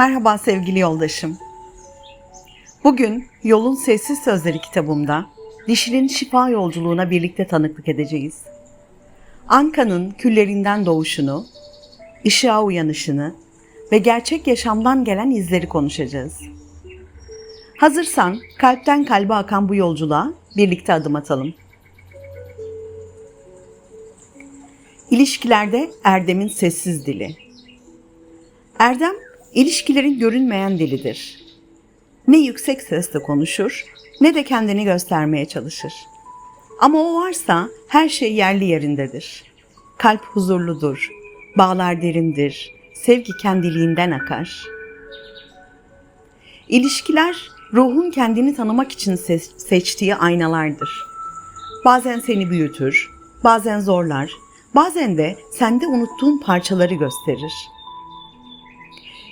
Merhaba sevgili yoldaşım. Bugün Yolun Sessiz Sözleri kitabımda dişinin şifa yolculuğuna birlikte tanıklık edeceğiz. Anka'nın küllerinden doğuşunu, ışığa uyanışını ve gerçek yaşamdan gelen izleri konuşacağız. Hazırsan kalpten kalbe akan bu yolculuğa birlikte adım atalım. İlişkilerde Erdem'in sessiz dili. Erdem, ilişkilerin görünmeyen dilidir. Ne yüksek sesle konuşur, ne de kendini göstermeye çalışır. Ama o varsa her şey yerli yerindedir. Kalp huzurludur, bağlar derindir, sevgi kendiliğinden akar. İlişkiler ruhun kendini tanımak için se- seçtiği aynalardır. Bazen seni büyütür, bazen zorlar, bazen de sende unuttuğun parçaları gösterir.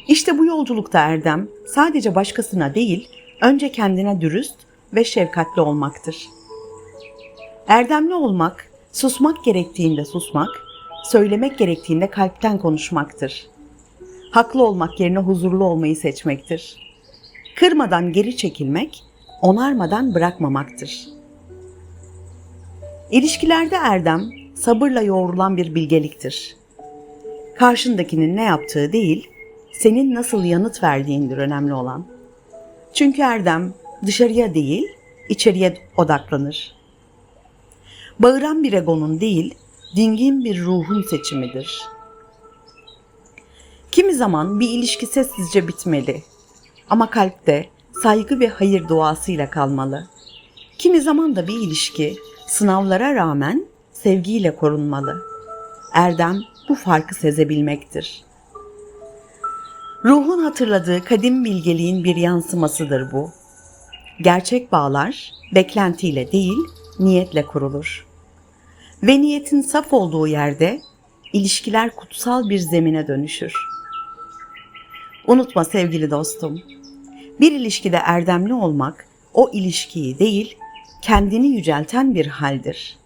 İşte bu yolculukta erdem sadece başkasına değil, önce kendine dürüst ve şefkatli olmaktır. Erdemli olmak, susmak gerektiğinde susmak, söylemek gerektiğinde kalpten konuşmaktır. Haklı olmak yerine huzurlu olmayı seçmektir. Kırmadan geri çekilmek, onarmadan bırakmamaktır. İlişkilerde erdem, sabırla yoğrulan bir bilgeliktir. Karşındakinin ne yaptığı değil, senin nasıl yanıt verdiğindir önemli olan. Çünkü erdem dışarıya değil, içeriye odaklanır. Bağıran bir egonun değil, dingin bir ruhun seçimidir. Kimi zaman bir ilişki sessizce bitmeli ama kalpte saygı ve hayır duasıyla kalmalı. Kimi zaman da bir ilişki sınavlara rağmen sevgiyle korunmalı. Erdem bu farkı sezebilmektir. Ruhun hatırladığı kadim bilgeliğin bir yansımasıdır bu. Gerçek bağlar beklentiyle değil, niyetle kurulur. Ve niyetin saf olduğu yerde ilişkiler kutsal bir zemine dönüşür. Unutma sevgili dostum, bir ilişkide erdemli olmak o ilişkiyi değil, kendini yücelten bir haldir.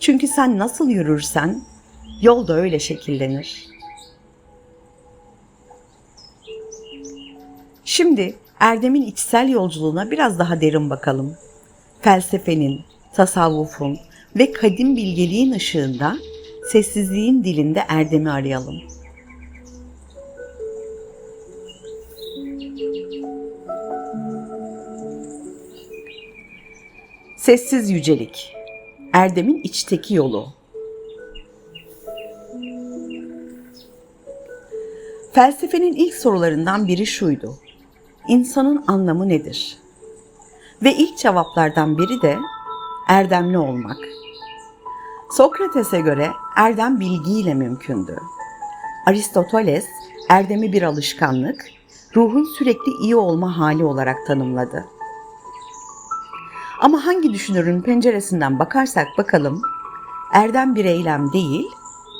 Çünkü sen nasıl yürürsen yol da öyle şekillenir. Şimdi Erdem'in içsel yolculuğuna biraz daha derin bakalım. Felsefenin, tasavvufun ve kadim bilgeliğin ışığında sessizliğin dilinde Erdem'i arayalım. Sessiz yücelik. Erdem'in içteki yolu. Felsefenin ilk sorularından biri şuydu. İnsanın anlamı nedir? Ve ilk cevaplardan biri de erdemli olmak. Sokrates'e göre erdem bilgiyle mümkündü. Aristoteles erdemi bir alışkanlık, ruhun sürekli iyi olma hali olarak tanımladı. Ama hangi düşünürün penceresinden bakarsak bakalım, erdem bir eylem değil,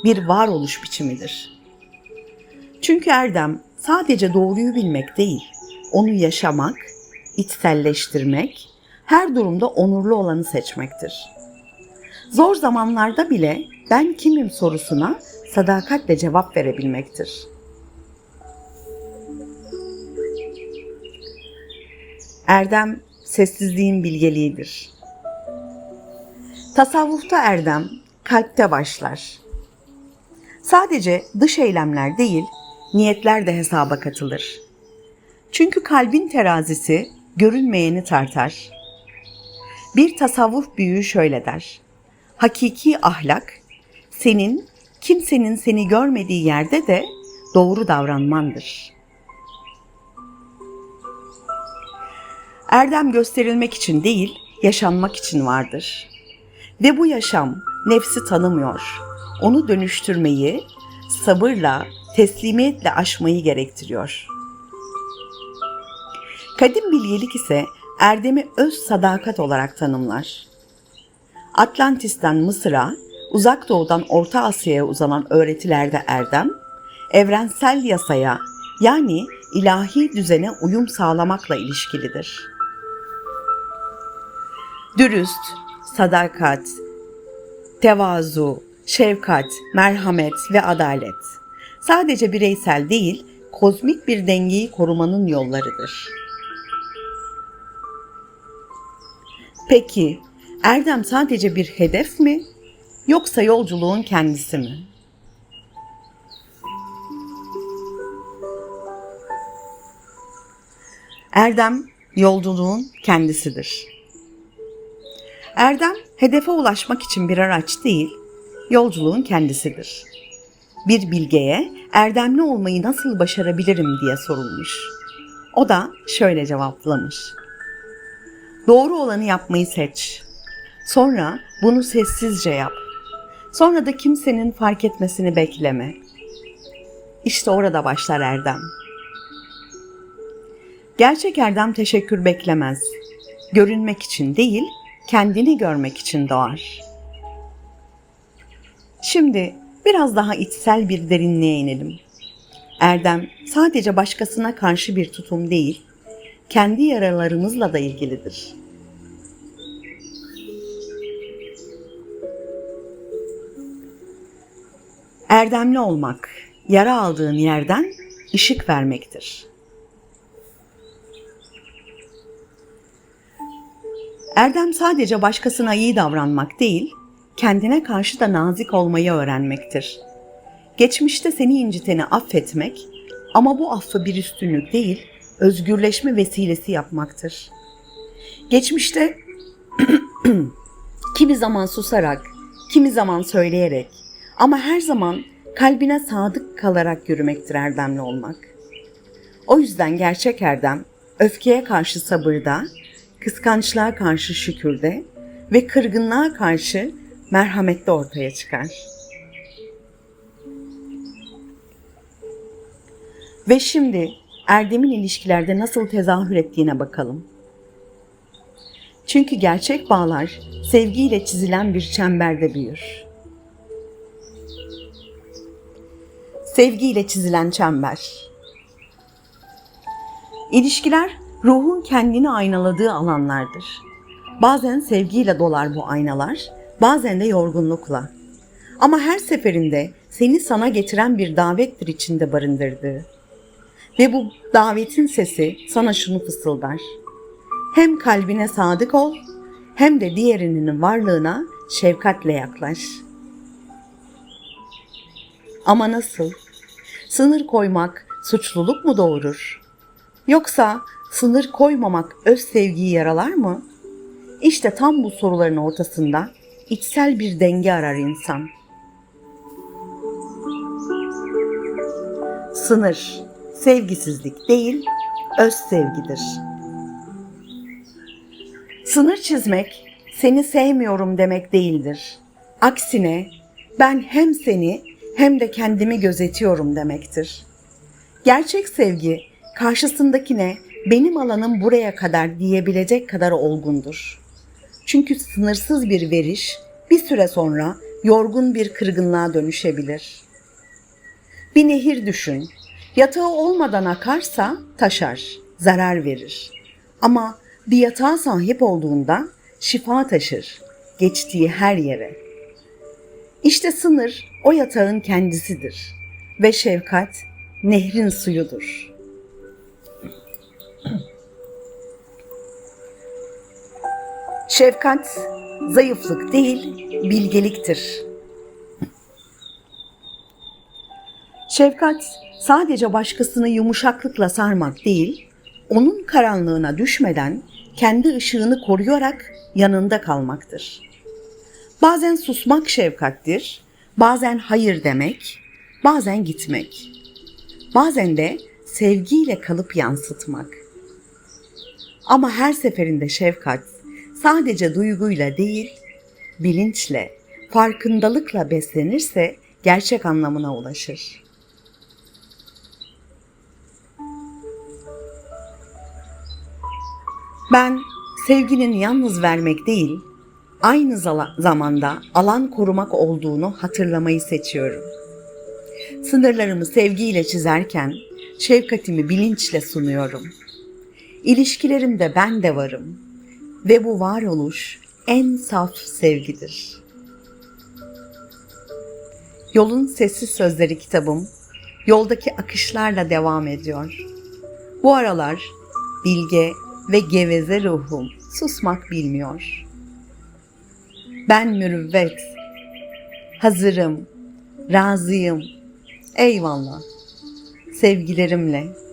bir varoluş biçimidir. Çünkü erdem sadece doğruyu bilmek değil, onu yaşamak, içselleştirmek, her durumda onurlu olanı seçmektir. Zor zamanlarda bile ben kimim sorusuna sadakatle cevap verebilmektir. Erdem sessizliğin bilgeliğidir. Tasavvufta erdem kalpte başlar. Sadece dış eylemler değil, niyetler de hesaba katılır. Çünkü kalbin terazisi görünmeyeni tartar. Bir tasavvuf büyüğü şöyle der. Hakiki ahlak senin kimsenin seni görmediği yerde de doğru davranmandır. Erdem gösterilmek için değil, yaşanmak için vardır. Ve bu yaşam nefsi tanımıyor. Onu dönüştürmeyi sabırla, teslimiyetle aşmayı gerektiriyor. Kadim bilgelik ise erdemi öz sadakat olarak tanımlar. Atlantis'ten Mısır'a, uzak doğudan Orta Asya'ya uzanan öğretilerde erdem, evrensel yasaya yani ilahi düzene uyum sağlamakla ilişkilidir. Dürüst, sadakat, tevazu, şefkat, merhamet ve adalet sadece bireysel değil, kozmik bir dengeyi korumanın yollarıdır. Peki, erdem sadece bir hedef mi yoksa yolculuğun kendisi mi? Erdem yolculuğun kendisidir. Erdem hedefe ulaşmak için bir araç değil, yolculuğun kendisidir. Bir bilgeye erdemli olmayı nasıl başarabilirim diye sorulmuş. O da şöyle cevaplamış. Doğru olanı yapmayı seç. Sonra bunu sessizce yap. Sonra da kimsenin fark etmesini bekleme. İşte orada başlar erdem. Gerçek erdem teşekkür beklemez. Görünmek için değil, kendini görmek için doğar. Şimdi biraz daha içsel bir derinliğe inelim. Erdem sadece başkasına karşı bir tutum değil, kendi yaralarımızla da ilgilidir. Erdemli olmak, yara aldığın yerden ışık vermektir. Erdem sadece başkasına iyi davranmak değil, kendine karşı da nazik olmayı öğrenmektir. Geçmişte seni inciteni affetmek ama bu affı bir üstünlük değil, özgürleşme vesilesi yapmaktır. Geçmişte kimi zaman susarak, kimi zaman söyleyerek ama her zaman kalbine sadık kalarak yürümektir erdemli olmak. O yüzden gerçek erdem öfkeye karşı sabırda, kıskançlığa karşı şükürde ve kırgınlığa karşı merhamette ortaya çıkar. Ve şimdi erdemin ilişkilerde nasıl tezahür ettiğine bakalım. Çünkü gerçek bağlar sevgiyle çizilen bir çemberde büyür. Sevgiyle çizilen çember. İlişkiler ruhun kendini aynaladığı alanlardır. Bazen sevgiyle dolar bu aynalar, bazen de yorgunlukla. Ama her seferinde seni sana getiren bir davettir içinde barındırdığı. Ve bu davetin sesi sana şunu fısıldar. Hem kalbine sadık ol, hem de diğerinin varlığına şefkatle yaklaş. Ama nasıl? Sınır koymak suçluluk mu doğurur? Yoksa sınır koymamak öz sevgiyi yaralar mı? İşte tam bu soruların ortasında içsel bir denge arar insan. Sınır, sevgisizlik değil, öz sevgidir. Sınır çizmek, seni sevmiyorum demek değildir. Aksine ben hem seni hem de kendimi gözetiyorum demektir. Gerçek sevgi karşısındakine benim alanım buraya kadar diyebilecek kadar olgundur. Çünkü sınırsız bir veriş bir süre sonra yorgun bir kırgınlığa dönüşebilir. Bir nehir düşün. Yatağı olmadan akarsa taşar, zarar verir. Ama bir yatağa sahip olduğunda şifa taşır, geçtiği her yere. İşte sınır o yatağın kendisidir ve şefkat nehrin suyudur.'' Şefkat zayıflık değil, bilgeliktir. Şefkat sadece başkasını yumuşaklıkla sarmak değil, onun karanlığına düşmeden kendi ışığını koruyarak yanında kalmaktır. Bazen susmak şefkattir, bazen hayır demek, bazen gitmek. Bazen de sevgiyle kalıp yansıtmak. Ama her seferinde şefkat sadece duyguyla değil, bilinçle, farkındalıkla beslenirse gerçek anlamına ulaşır. Ben sevginin yalnız vermek değil, aynı zamanda alan korumak olduğunu hatırlamayı seçiyorum. Sınırlarımı sevgiyle çizerken şefkatimi bilinçle sunuyorum. İlişkilerimde ben de varım ve bu varoluş en saf sevgidir. Yolun Sessiz Sözleri kitabım yoldaki akışlarla devam ediyor. Bu aralar bilge ve geveze ruhum susmak bilmiyor. Ben mürüvvet, hazırım, razıyım, eyvallah. Sevgilerimle